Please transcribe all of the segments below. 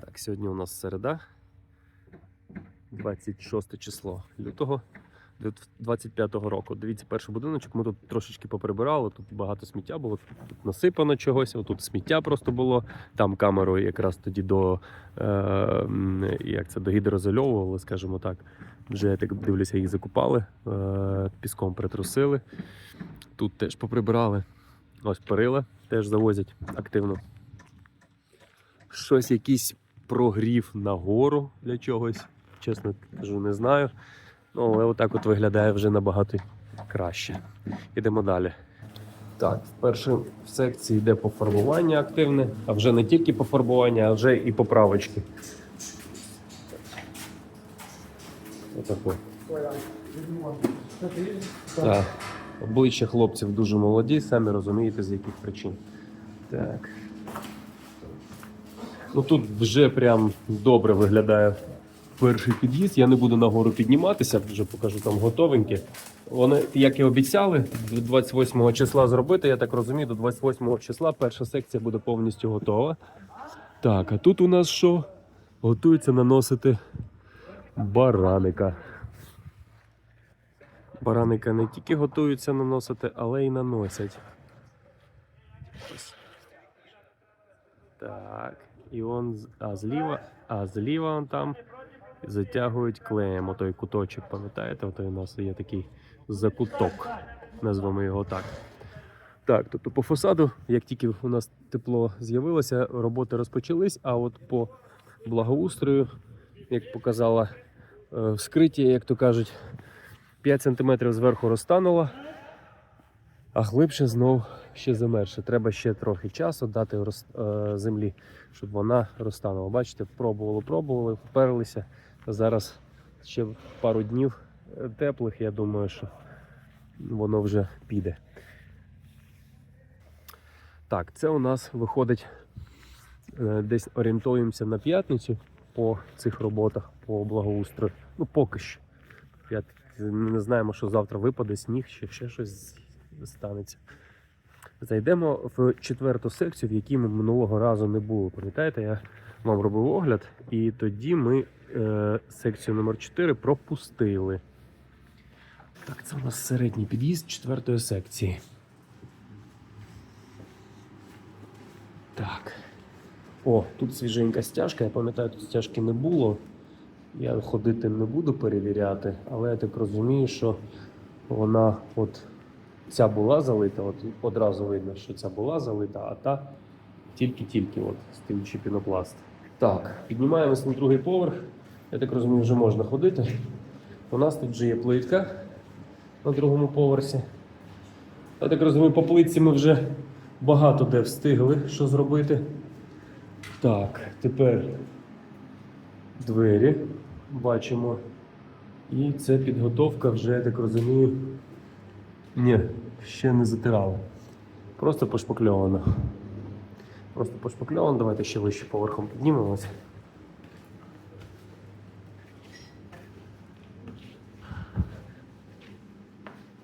Так, сьогодні у нас середа, 26 число лютого 25-го року. Дивіться, перший будиночок ми тут трошечки поприбирали, тут багато сміття було, тут насипано чогось, тут сміття просто було. Там камерою якраз тоді до, е, як це, до гідрозальовували, скажімо так. Вже я так дивлюся, їх закупали, е, піском притрусили. Тут теж поприбирали. Ось перила теж завозять активно. Щось якийсь прогрів нагору для чогось. Чесно кажу, не знаю. Ну, але отак от виглядає вже набагато краще. Ідемо далі. Так, вперше в секції йде пофарбування активне, а вже не тільки пофарбування, а вже і поправочки. Отако. Так. Обличчя хлопців дуже молоді, самі розумієте, з яких причин. Так. Ну тут вже прям добре виглядає перший під'їзд. Я не буду нагору підніматися, вже покажу там готовенькі. Вони, як і обіцяли, до 28 числа зробити. Я так розумію, до 28 числа перша секція буде повністю готова. Так, а тут у нас що? Готується наносити бараника. Бараника не тільки готуються наносити, але й наносять. Ось. Так. І он а зліва, а зліва он там затягують клеєм отой куточок, пам'ятаєте? Отой у нас є такий закуток, назвемо його так. Так, тобто по фасаду, як тільки у нас тепло з'явилося, роботи розпочались, а от по благоустрою, як показала е, вскриття, як то кажуть, 5 см зверху розтануло, а глибше знов ще замерше. Треба ще трохи часу дати е, землі, щоб вона розтанула. Бачите, пробували, пробували, вперлися. Зараз ще пару днів е, теплих, я думаю, що воно вже піде. Так, це у нас виходить е, десь орієнтуємося на п'ятницю по цих роботах, по благоустрою. Ну, поки що. Не знаємо, що завтра випаде сніг, ще, ще щось станеться. Зайдемо в четверту секцію, в якій ми минулого разу не були. Пам'ятаєте, я вам робив огляд, і тоді ми е, секцію номер 4 пропустили. Так, це у нас середній під'їзд четвертої секції. Так. О, тут свіженька стяжка. Я пам'ятаю, тут стяжки не було. Я ходити не буду перевіряти, але я так розумію, що вона от ця була залита, от одразу видно, що ця була залита, а та тільки-тільки от стоючий пінопласт. Так, піднімаємось на другий поверх. Я так розумію, вже можна ходити. У нас тут вже є плитка на другому поверсі. Я так розумію, по плитці ми вже багато де встигли, що зробити. Так, тепер двері бачимо. І це підготовка вже, я так розумію. Ні, ще не затирали. Просто пошпакльовано. Просто пошпакльовано. Давайте ще вище поверхом піднімемося.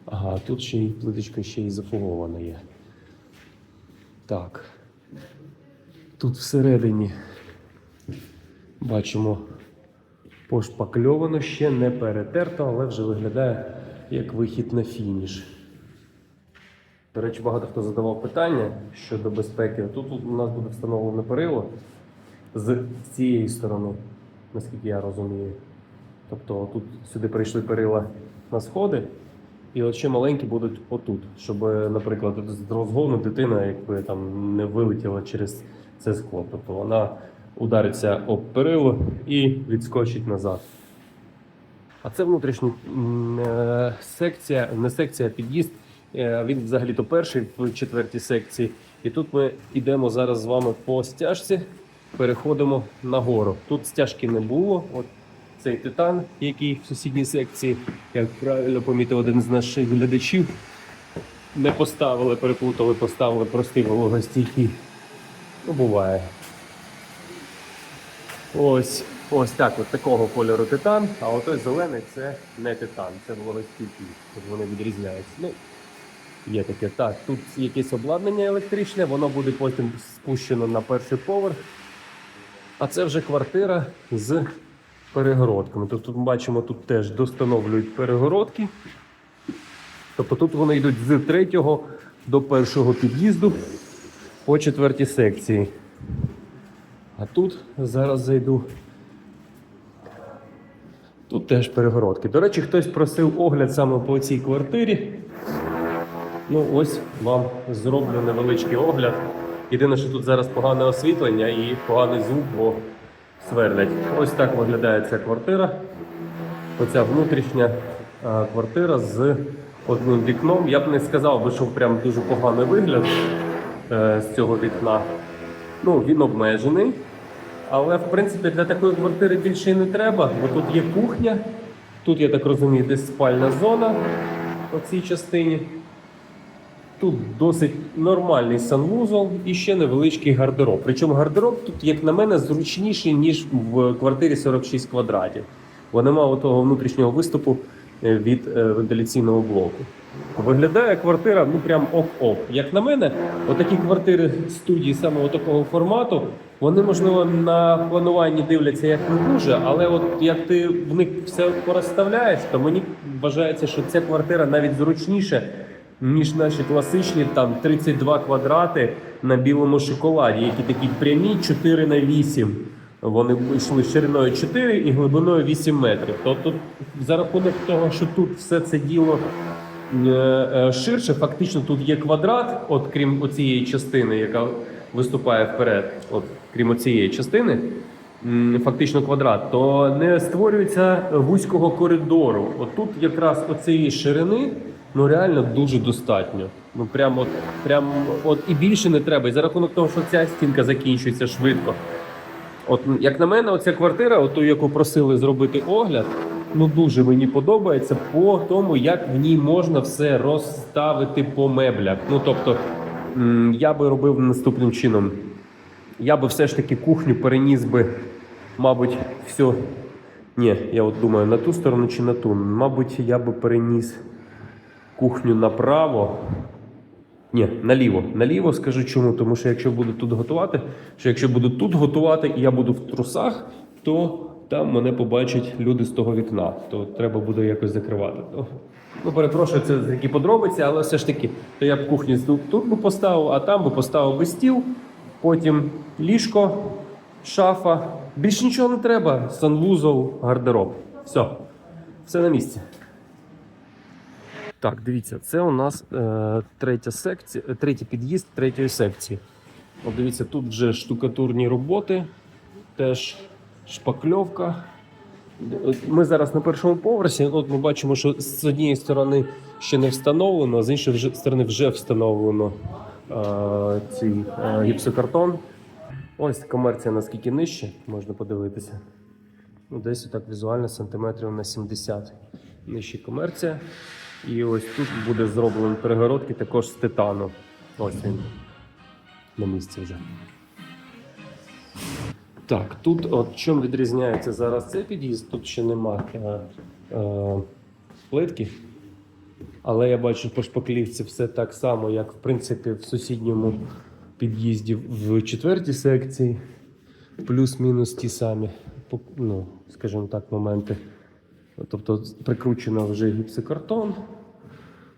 Ага, тут ще й плиточка ще й зафугована є. Так. Тут всередині бачимо пошпакльовано, ще не перетерто, але вже виглядає як вихід на фініш. До речі, багато хто задавав питання щодо безпеки. Тут у нас буде встановлено перило з цієї сторони, наскільки я розумію. Тобто тут сюди прийшли перила на сходи, і от ще маленькі будуть отут, щоб, наприклад, з розгону дитина якби там не вилетіла через це скло. Тобто вона удариться об перило і відскочить назад. А це внутрішня е, секція, не секція, а під'їзд. Е, Він взагалі-то перший в четвертій секції. І тут ми йдемо зараз з вами по стяжці, переходимо нагору. Тут стяжки не було. От цей титан, який в сусідній секції, як правильно помітив один з наших глядачів, не поставили, переплутали, поставили простий вологостійкий. Ну, буває. Ось, ось так, от такого кольору титан, а отой зелений це не титан, це вологостійкий. Вони відрізняються. Ну, є таке. Так, тут якесь обладнання електричне, воно буде потім спущено на перший поверх. А це вже квартира з перегородками. Тобто ми бачимо, тут теж достановлюють перегородки. Тобто тут вони йдуть з третього до першого під'їзду по четвертій секції. А тут зараз зайду. Тут теж перегородки. До речі, хтось просив огляд саме по цій квартирі. Ну, ось вам зроблю невеличкий огляд. Єдине, що тут зараз погане освітлення і поганий звук, бо сверлять. Ось так виглядає ця квартира. Оця внутрішня квартира з одним вікном. Я б не сказав би, що прям дуже поганий вигляд е, з цього вікна. Ну, він обмежений. Але в принципі для такої квартири більше і не треба, бо тут є кухня. Тут, я так розумію, десь спальна зона по цій частині. Тут досить нормальний санвузол і ще невеличкий гардероб. Причому гардероб тут, як на мене, зручніший, ніж в квартирі 46 квадратів. Бо немає того внутрішнього виступу е, від е, вентиляційного блоку. Виглядає квартира ну прям ок-ок. Як на мене, отакі квартири студії саме такого формату, вони, можливо, на плануванні дивляться як не дуже, але от як ти в них все порозставляєш, то мені вважається, що ця квартира навіть зручніше, ніж наші класичні там 32 квадрати на білому шоколаді, які такі прямі 4 на 8. Вони йшли шириною 4 і глибиною 8 метрів. Тобто, за рахунок того, що тут все це діло е, е, ширше, фактично тут є квадрат, от крім оцієї частини, яка виступає вперед, от крім оцієї частини, фактично квадрат, то не створюється вузького коридору. От тут якраз оцієї ширини ну реально дуже достатньо. Ну прямо от, прям от і більше не треба. І за рахунок того, що ця стінка закінчується швидко. От як на мене, оця квартира, ту, яку просили зробити огляд, ну дуже мені подобається по тому, як в ній можна все розставити по меблях. Ну тобто, я би робив наступним чином. Я би все ж таки кухню переніс би, мабуть, все. Ні, я от думаю, на ту сторону чи на ту. Мабуть, я би переніс кухню направо. Ні, наліво. Наліво скажу чому. Тому що якщо буду тут готувати, що якщо буду тут готувати і я буду в трусах, то там мене побачать люди з того вікна. То треба буде якось закривати. Ну, перепрошую, це такі подробиці, але все ж таки, то я б кухню тут, тут би поставив, а там би поставив би стіл, потім ліжко, шафа. Більш нічого не треба. Санвузол, гардероб. Все. Все на місці. Так, дивіться, це у нас е, третя секція, е, третій під'їзд третьої секції. От дивіться, тут вже штукатурні роботи, теж шпакльовка. Ми зараз на першому поверсі. От ми бачимо, що з однієї сторони ще не встановлено, а з іншої вже- сторони вже встановлено е, цей е, гіпсокартон. Ось комерція наскільки нижче, можна подивитися. Ну, десь отак візуально сантиметрів на 70 нижче комерція. І ось тут буде зроблені перегородки також з титану. Ось він на місці вже. Так, тут от чим відрізняється зараз цей під'їзд, тут ще нема е, е, плитки. Але я бачу по шпаклівці все так само, як в принципі в сусідньому під'їзді в четвертій секції. Плюс-мінус ті самі, ну, скажімо так, моменти. Тобто прикручено вже гіпсокартон.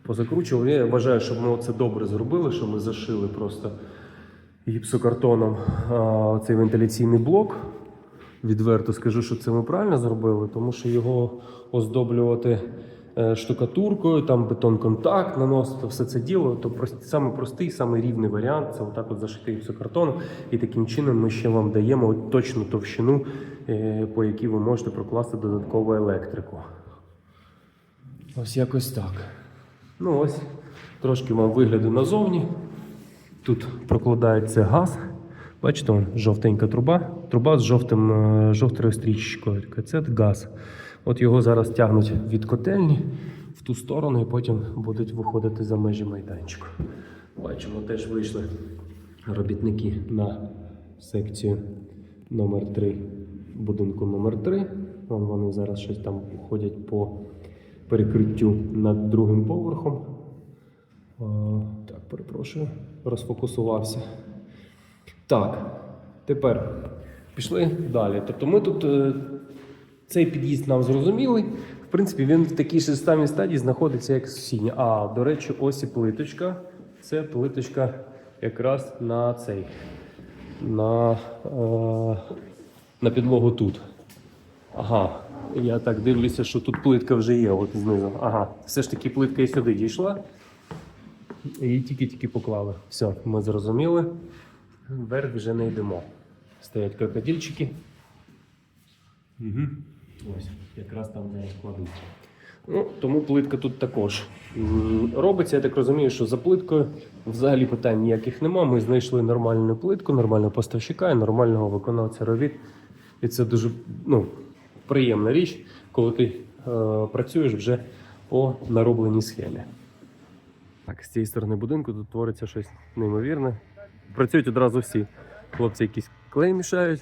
Позакручували. Я вважаю, що ми це добре зробили, що ми зашили просто гіпсокартоном цей вентиляційний блок. Відверто скажу, що це ми правильно зробили, тому що його оздоблювати е, штукатуркою, там бетон-контакт наносити, все це діло, то саме простий, саме рівний варіант це отак от зашити гіпсокартоном. І таким чином ми ще вам даємо точну товщину, по якій ви можете прокласти додаткову електрику. Ось якось так. Ну ось, трошки вам вигляду назовні. Тут прокладається газ. Бачите, вон, жовтенька труба. Труба з жовтим, е, жовтою стрічкою. Це газ. От його зараз тягнуть від котельні в ту сторону і потім будуть виходити за межі майданчику. Бачимо, теж вийшли робітники на секцію номер 3 будинку номер 3 Вон вони зараз щось там ходять по перекриттю над другим поверхом. Так, перепрошую, розфокусувався. Так, тепер Пішли далі. Тобто ми тут е, цей під'їзд нам зрозумілий. В принципі, він в такій ж самій стадії знаходиться, як сусідня. А, до речі, ось і плиточка. Це плиточка якраз на цей. На, е, на підлогу тут. Ага. Я так дивлюся, що тут плитка вже є, от знизу. Ага. Все ж таки плитка і сюди дійшла. Її тільки-тільки поклали. Все, ми зрозуміли. Вверх вже не йдемо. Стоять крокодильчики. Угу. Ось, якраз там зараз кладуть. Ну, тому плитка тут також робиться. Я так розумію, що за плиткою взагалі питань ніяких нема. Ми знайшли нормальну плитку, нормального поставщика і нормального виконавця робіт. І це дуже ну, приємна річ, коли ти е, працюєш вже по наробленій схемі. Так, з цієї сторони будинку тут твориться щось неймовірне. Працюють одразу всі. Хлопці якісь клей мішають,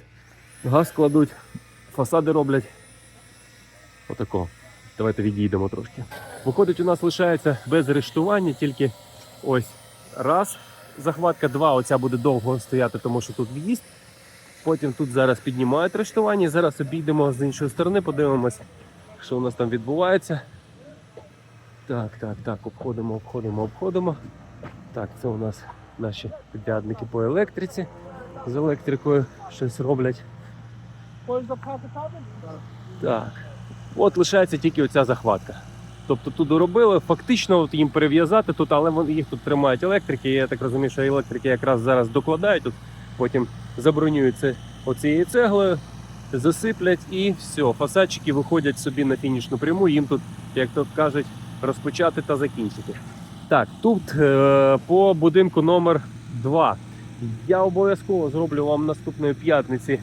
газ кладуть, фасади роблять. Отако. Давайте відійдемо трошки. Виходить, у нас лишається без арештування, тільки ось раз захватка, два. Оця буде довго стояти, тому що тут в'їзд. Потім тут зараз піднімають арештування. Зараз обійдемо з іншої сторони, подивимось, що у нас там відбувається. Так, так, так, обходимо, обходимо, обходимо. Так, це у нас наші підрядники по електриці. З електрикою щось роблять. Так. От лишається тільки оця захватка. Тобто тут доробили, фактично от їм перев'язати тут, але вони їх тут тримають електрики. Я так розумію, що електрики якраз зараз докладають, тут потім забронюють це оцією цеглою, засиплять і все. Фасадчики виходять собі на фінішну пряму. Їм тут, як то кажуть, розпочати та закінчити. Так, тут е, по будинку номер 2 Я обов'язково зроблю вам наступної п'ятниці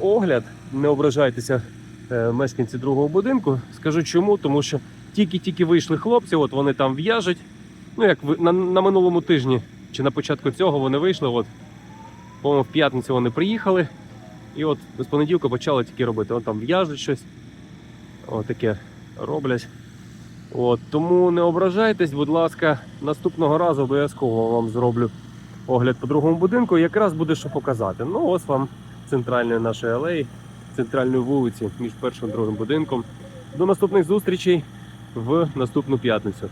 огляд. Не ображайтеся, е, мешканці другого будинку. Скажу чому, тому що тільки-тільки вийшли хлопці, от вони там в'яжуть. Ну, як на, на минулому тижні чи на початку цього вони вийшли. От, по-моєму, в п'ятницю вони приїхали. І от з понеділка почали тільки робити. От там в'яжуть щось. От таке роблять. От, тому не ображайтесь, будь ласка, наступного разу обов'язково вам зроблю огляд по другому будинку. Якраз буде що показати. Ну, ось вам центральної нашої алеї, центральної вулиці між першим і другим будинком. До наступних зустрічей в наступну п'ятницю.